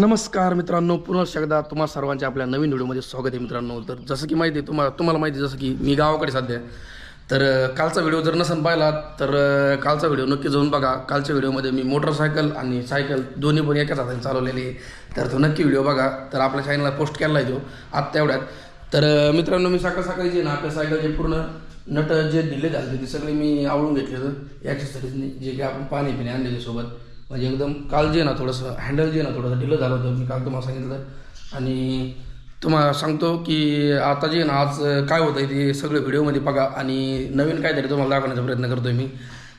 नमस्कार मित्रांनो पुन्हा एकदा तुम्हा सर्वांच्या आपल्या नवीन व्हिडिओमध्ये स्वागत आहे मित्रांनो. तर जसं की माहिती आहे तुम्हाला तुम्हाला माहिती आहे जसं की मी गावाकडे सध्या तर कालचा व्हिडिओ जर नसन पाहिला तर कालचा व्हिडिओ नक्की जाऊन बघा. कालच्या व्हिडिओमध्ये मी मोटरसायकल आणि सायकल दोन्ही पण एकाच हाताने चालवलेली आहे. तर तो नक्की व्हिडिओ बघा. तर आपल्या चॅनलला पोस्ट केला आहे तो आत्ता एवढ्यात. तर मित्रांनो मी सकाळ सकाळी जे ना आपल्या सायकलचे पूर्ण नट जे दिले झाले ते सगळे मी आवळून घेतले होतं ॲक्सेसरीजने जे की आपण पाणी पिणे आणलेले सोबत म्हणजे एकदम काल जे ना थोडंसं हँडल जे ना थोडंसं ढिलं झालं होतं. मी काल तुम्हाला सांगितलं आणि तुम्हाला सांगतो की आता जे ना आज काय होतं ते सगळे व्हिडिओमध्ये बघा. आणि नवीन काहीतरी तुम्हाला दाखवण्याचा प्रयत्न करतोय मी.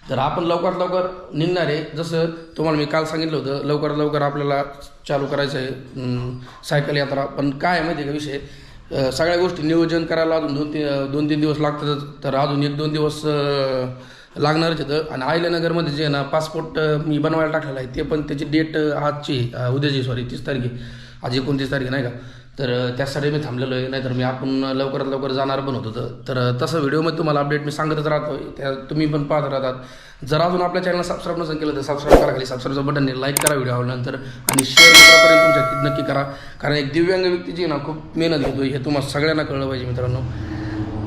तर आपण लवकरात लवकर निघणार आहे. जसं तुम्हाला मी काल सांगितलं होतं लवकरात लवकर आपल्याला चालू करायचं आहे सायकल यात्रा. पण काय आहे माहिती आहे का विषय? सगळ्या गोष्टी नियोजन करायला अजून दोन तीन दोन तीन दिवस लागतातच. तर अजून एक दोन दिवस लागणारच होतं आणि आयल्यानगरमध्ये जे आहे ना पासपोर्ट मी बनवायला टाकलेला आहे ते पण त्याची डेट आजची उद्याची सॉरी तीस तारखे आज एकोणतीस तारखे नाही का? तर त्यासाठी मी थांबलेलो आहे. नाहीतर मी आपण लवकरात लवकर जाणार पण होतो. तर तसं व्हिडिओमध्ये तुम्हाला अपडेट मी सांगतच राहतो त्या तुम्ही पण पाहत राहतात. जर अजून आपल्या चॅनलला सबस्क्राईब नसेल केलं तर सबस्क्राईब करा. खाली सबस्क्राईबचं बटन लाईक करा व्हिडिओ आवडल्यानंतर आणि शेअर मित्रापर्यंत तुमच्या नक्की करा. कारण एक दिव्यांग व्यक्ती जी आहे ना खूप मेहनत घेतो हे तुम्हाला सगळ्यांना कळलं पाहिजे मित्रांनो.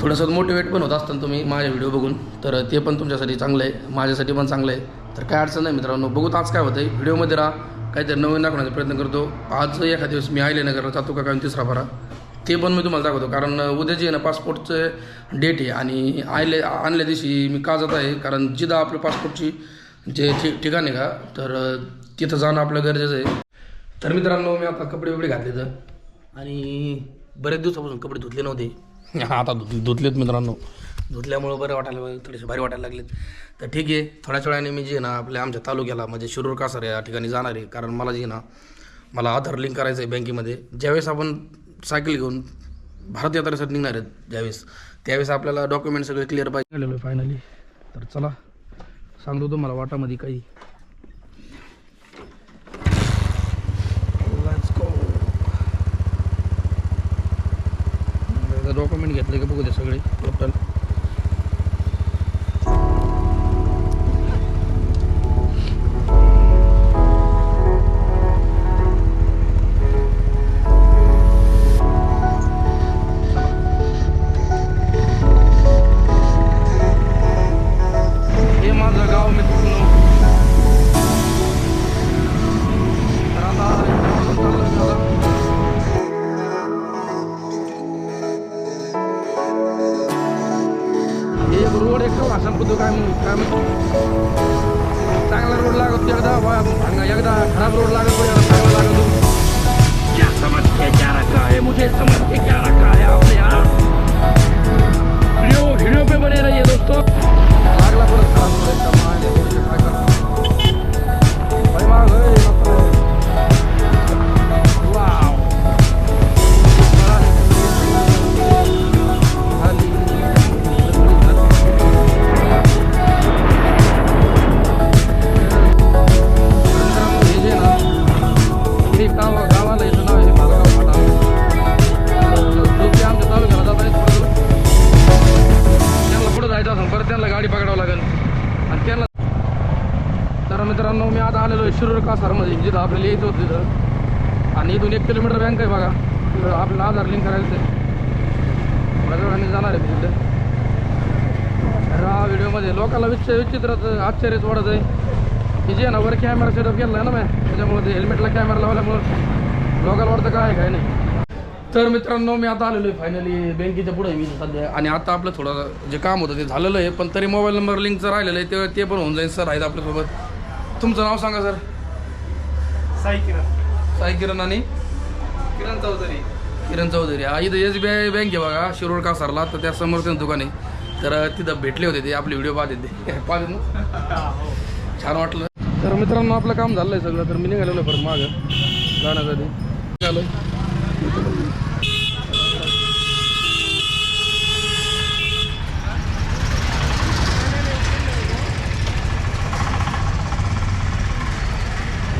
थोडंसं मोटिवेट पण होत असतं तुम्ही माझे व्हिडिओ बघून. तर ते पण तुमच्यासाठी चांगलं आहे माझ्यासाठी पण चांगलं आहे तर काय अडचण नाही मित्रांनो बघूत आज काय होतं आहे व्हिडिओमध्ये राहा काहीतरी नवीन दाखवण्याचा प्रयत्न करतो. आज एखाद्या दिवस मी आयले नगरला जातो का काय तिसरा बारा ते पण मी तुम्हाला दाखवतो कारण उद्या जे आहे ना पासपोर्टचं डेट आहे आणि आयले आणल्या दिवशी मी का जात आहे कारण जिथं आपलं पासपोर्टची जे ठिकाण आहे का तर तिथं जाणं आपलं गरजेचं आहे. तर मित्रांनो मी आता कपडे वगैरे घातले तर आणि बरेच दिवसापासून कपडे धुतले नव्हते. आता धुत धुतलेत मित्रांनो. धुतल्यामुळं बरं वाटायला थोडेसे भारी वाटायला लागलेत. तर ठीक आहे थोड्याच वेळाने मी जे ना आपल्या आमच्या तालुक्याला म्हणजे शिरूर कासार या ठिकाणी जाणार आहे. कारण मला जे ना मला आधार लिंक करायचं आहे बँकेमध्ये. ज्यावेळेस आपण सायकल घेऊन भारत यात्रेसाठी निघणार आहेत ज्यावेळेस त्यावेळेस आपल्याला डॉक्युमेंट सगळे क्लिअर पाहिजे. फायनली तर चला सांगतो तुम्हाला वाटामध्ये काही. आपले बघू द्या सगळे. टोटल शिरूर जिथं आपल्याला यायचं होतं तिथं. आणि इथून एक किलोमीटर बँक आहे बघा. तिथं आपल्याला आधार लिंक करायचं आहे थोड्या वेळाने जाणार आहे मी तिथं. तर हा व्हिडिओमध्ये लोकांना विच विचित्राचं आश्चर्यच वाढत आहे की जे ना वर कॅमेरा सेटअप केला आहे ना मॅ त्याच्यामुळे ते हेल्मेटला कॅमेरा लावल्यामुळं लोकांना वाटतं काय काय नाही. तर मित्रांनो मी आता आलेलो आहे फायनली बँकेच्या पुढे मी सध्या. आणि आता आपलं थोडं जे काम होतं ते झालेलं आहे पण तरी मोबाईल नंबर लिंकचं राहिलेलं आहे ते ते पण होऊन जाईल सर आहेत आपल्यासोबत. तुमचं नाव सांगा सर साई किरण. साई किरण आणि किरण चौधरी. किरण चौधरी. हा इथं एस बी आय बँक आहे बघा शिरोड कासारला. तर त्या समोर त्यांचं दुकान आहे. तर तिथं भेटले होते ते आपले व्हिडिओ पाहते ते. पाहते ना छान वाटलं. तर मित्रांनो आपलं काम झालं आहे सगळं. तर मी निघालेलो परत मागं. जाण्यासाठी. निघालोय.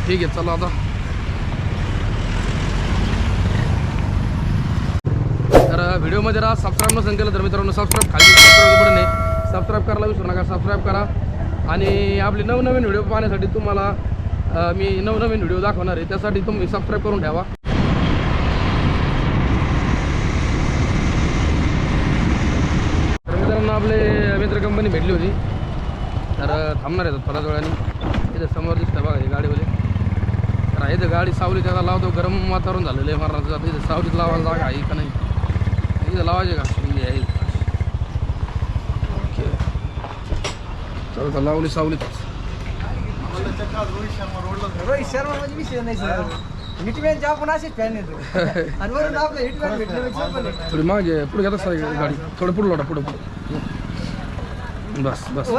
ठीक आहे चला आता. तर व्हिडिओमध्ये राहा सबस्क्राईब नसेल केलं तर मित्रांनो सबस्क्राईब खाली सबस्क्राईब बटन सबस्क्राईब करायला विसरू नका सबस्क्राईब करा. आणि आपले नवनवीन व्हिडिओ पाहण्यासाठी तुम्हाला मी नवनवीन व्हिडिओ दाखवणार आहे त्यासाठी तुम्ही सबस्क्राईब करून ठेवा. तर मित्रांनो आपले मित्र कंपनी भेटली होती. तर थांबणार आहे थोड्याच वेळाने. इथं समोर दिसतं बघा हे गाडीवाले. तर इथं गाडी सावली त्याला लावतो. गरम वातावरण झालेलं आहे महाराज. आता इथं सावलीत लावायला जागा आहे का नाही? इथं लावायचे का? हे आहे. ओके. चल तर लावली सावलीत. रोहित शर्मा म्हणजे विषय नाही सर हिटमॅनचे आपण असेच फॅन येतो. आणि वरून आपलं हिटमॅन भेटले म्हणजे. थोडी मागे पुढे घेता सर गाडी? थोडं पुढं लोटा पुढं पुढं. बस बस.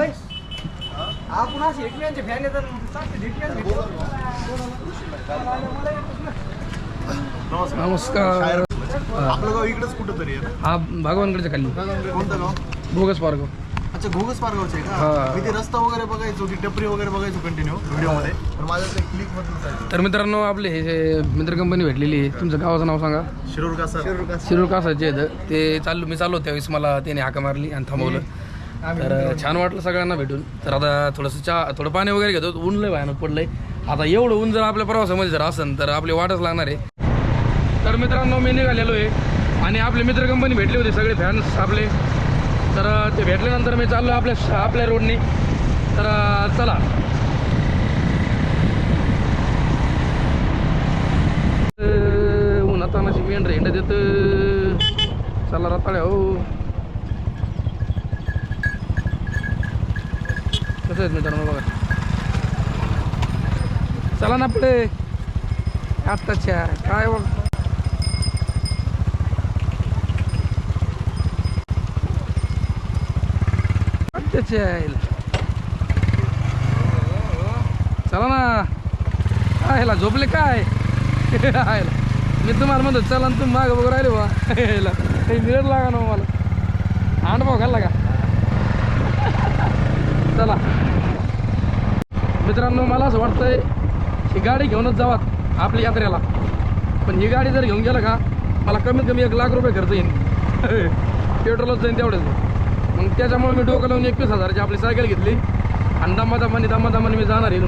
आपण असे फॅन येतात. नमस्कार. आपलं गाव इकडेच कुठं तरी आहे ना? हा भगवानकडच्या खाली. कोणतं गाव? बोगस पार्क अच्छा घोगस पारगावचं आहे हा. का मी ते रस्ता वगैरे बघायचो ती टपरी वगैरे बघायचो कंटिन्यू व्हिडिओमध्ये. पण माझ्याकडे क्लिक मधून जायचं तर मित्रांनो आपले हे जे मित्र कंपनी भेटलेली आहे. तुमचं गावाचं नाव सांगा. शिरूर का सर शिरूर कासाचे आहेत. ते चाललो मी चाललो त्यावेळेस मला त्याने हाका मारली आणि थांबवलं. तर छान वाटलं सगळ्यांना भेटून. तर आता थोडंसं चहा थोडं पाणी वगैरे घेतो. ऊन लय भयानक पडलंय. आता एवढं ऊन जर आपल्या प्रवासामध्ये जर असेल तर आपली वाटच लागणार आहे. तर मित्रांनो मी निघालेलो आहे. आणि आपले मित्र कंपनी भेटले होते सगळे फॅन्स आपले. तर ते भेटल्यानंतर मी चाललो आपल्या आपल्या रोडनी तर चला. उन्हात तानाची मेंढर हिंडत येत चला रताळ्या हो. कसं आहेत मित्रांनो बघा? चला ना पुढे. आत्ताच्या. काय बघ आत्ताच्या चला ना. काय ह्याला झोपले काय? आयला. मी तुम्हाला म्हणतो चला ना तुम्ही मागं बघू राहिले बा. काही मिळत लागा ना हो मला. हांड भाऊ घालला का? चला. मित्रांनो मला असं वाटतंय ही गाडी घेऊनच जावा आपल्या यात्रेला. पण ही गाडी जर घेऊन गेलं का मला कमीत कमी एक लाख रुपये खर्च येईल. पेट्रोलच जाईन तेवढंच. मग त्याच्यामुळे मी डोकं लावून एकवीस हजाराची आपली सायकल घेतली. आणि दमादमाने दमादमाने मी जाणार आहे.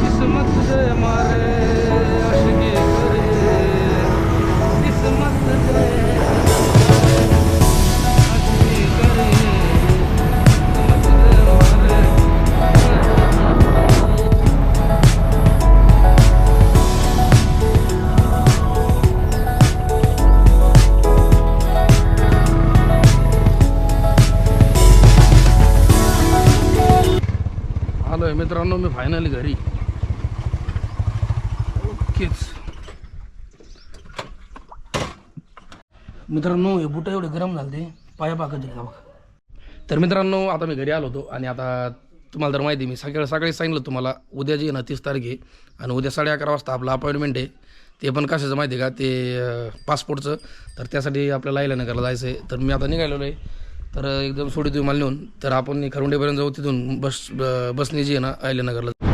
किस्मत तुझे मारे. मित्रांनो मी फायनल घरी. ओकेच. मित्रांनो हे बुटं एवढे गरम झाले ते पाया पाकत दिले बघा. तर मित्रांनो आता मी घरी आलो होतो आणि आता तुम्हाला तर माहिती आहे, मी सकाळी सकाळी सांगितलं तुम्हाला उद्या जी ना तीस तारीख आहे आणि उद्या साडे अकरा वाजता आपलं अपॉइंटमेंट आहे. ते पण कशाचं माहिती आहे का? ते पासपोर्टचं तर त्यासाठी आपल्याला अहिल्यानगरला जायचं आहे तर मी आता निघालेलो आहे. तर एकदम सोडी तुम्ही मला नेऊन तर आपण खरुंडेपर्यंत जाऊ तिथून. बस ब- बसने जी आहे ना अहिल्यानगरला.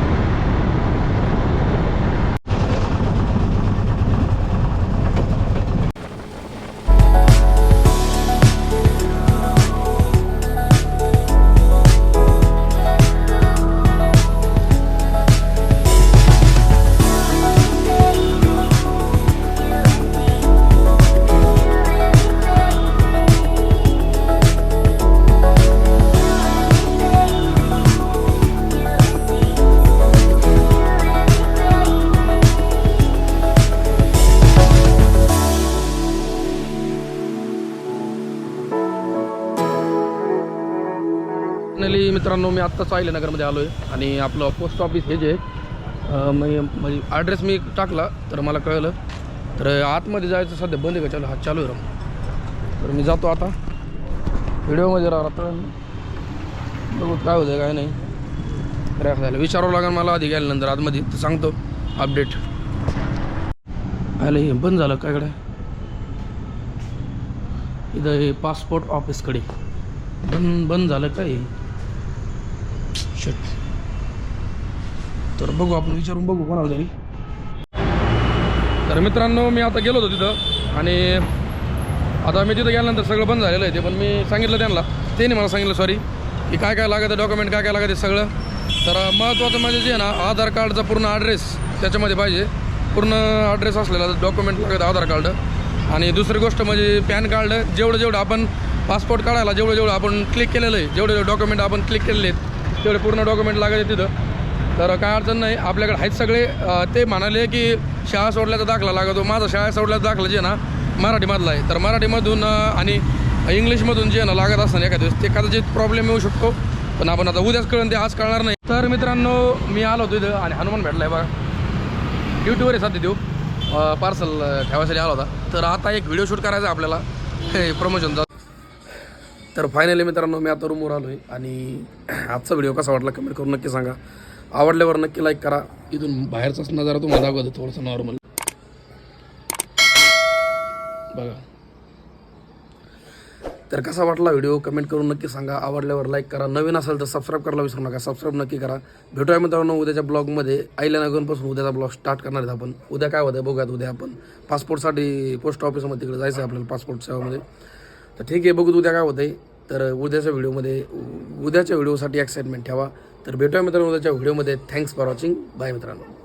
फायनली मित्रांनो मी आत्ताच अहिल्यानगरमध्ये आलो आहे आणि आपलं पोस्ट ऑफिस हे जे आहे, म्हणजे ॲड्रेस मी टाकला तर मला कळलं. तर आतमध्ये जायचं सध्या बंद आहे का? चालू हा चालू आहे राव. तर मी जातो आता. व्हिडिओमध्ये राहा आता. बघू काय होतं काय नाही. क्रॅश झालं. विचारावं लागेल मला आधी गेल्यानंतर आतमध्ये तर सांगतो. अपडेट आलं हे बंद झालं काय कडे इथं हे पासपोर्ट ऑफिसकडे बंद बंद झालं काय शट तर बघू आपण विचारून बघू कोणाला तरी. तर मित्रांनो मी आता गेलो होतो तिथं आणि आता मी तिथं गेल्यानंतर सगळं बंद झालेलं आहे ते पण मी सांगितलं त्यांना. त्यांनी मला सांगितलं सॉरी की काय काय लागतं डॉक्युमेंट काय काय लागतं सगळं. तर महत्त्वाचं म्हणजे जे आहे ना आधार कार्डचा पूर्ण ॲड्रेस त्याच्यामध्ये पाहिजे. पूर्ण ॲड्रेस असलेला डॉक्युमेंट लागतं आधार कार्ड. आणि दुसरी गोष्ट म्हणजे पॅन कार्ड जेवढं जेवढं आपण पासपोर्ट काढायला जेवढं जेवढं आपण क्लिक केलेलं आहे जेवढे जेवढे डॉक्युमेंट आपण क्लिक केलेले आहेत तेवढे पूर्ण डॉक्युमेंट लागायचे तिथं. तर काय अडचण नाही आपल्याकडे आहेत सगळे ते म्हणाले की शाळा सोडल्याचा दाखला लागतो माझा शाळा सोडल्याचा दाखला जे ना मराठीमधला आहे. तर मराठीमधून आणि इंग्लिशमधून जे ना लागत असताना एखाद्या दिवस ते कदाचित प्रॉब्लेम येऊ शकतो. पण आपण आता उद्याच कळून ते आज कळणार नाही. तर मित्रांनो मी आलो होतो इथं आणि हनुमान भेटला आहे बघा ड्युटीवर आहे सध्या देऊ पार्सल ठेवायसाठी आला होता. तर आता एक व्हिडिओ शूट करायचा आहे आपल्याला. हे प्रमोशनचा तर फायनली मित्रांनो मी आता रूमवर आलो आहे आणि आजचा व्हिडिओ कसा वाटला कमेंट करून नक्की सांगा. आवडल्यावर नक्की लाईक करा. इथून बाहेरचाच नजारा तुम्हाला दाखवतो थोडंसं नॉर्मल बघा. तर कसा वाटला व्हिडिओ कमेंट करून नक्की सांगा. आवडल्यावर लाईक करा. नवीन असेल तर सबस्क्राईब करायला विसरू नका. सबस्क्राईब नक्की करा. भेटूया मित्रांनो उद्याच्या ब्लॉगमध्ये आईला नगरपासून उद्याचा ब्लॉग स्टार्ट करणार आहेत आपण. उद्या काय होतं बघूयात उद्या आपण. पासपोर्टसाठी पोस्ट ऑफिसमध्ये तिकडे जायचं आहे आपल्याला पासपोर्ट सेवामध्ये. तर ठीक आहे बघू उद्या काय होतंय. तर उद्याच्या व्हिडिओमध्ये उद्याच्या व्हिडिओसाठी एक्साइटमेंट ठेवा. तर भेटूया मित्रांनो उद्याच्या व्हिडिओमध्ये. थँक्स फॉर वॉचिंग बाय मित्रांनो.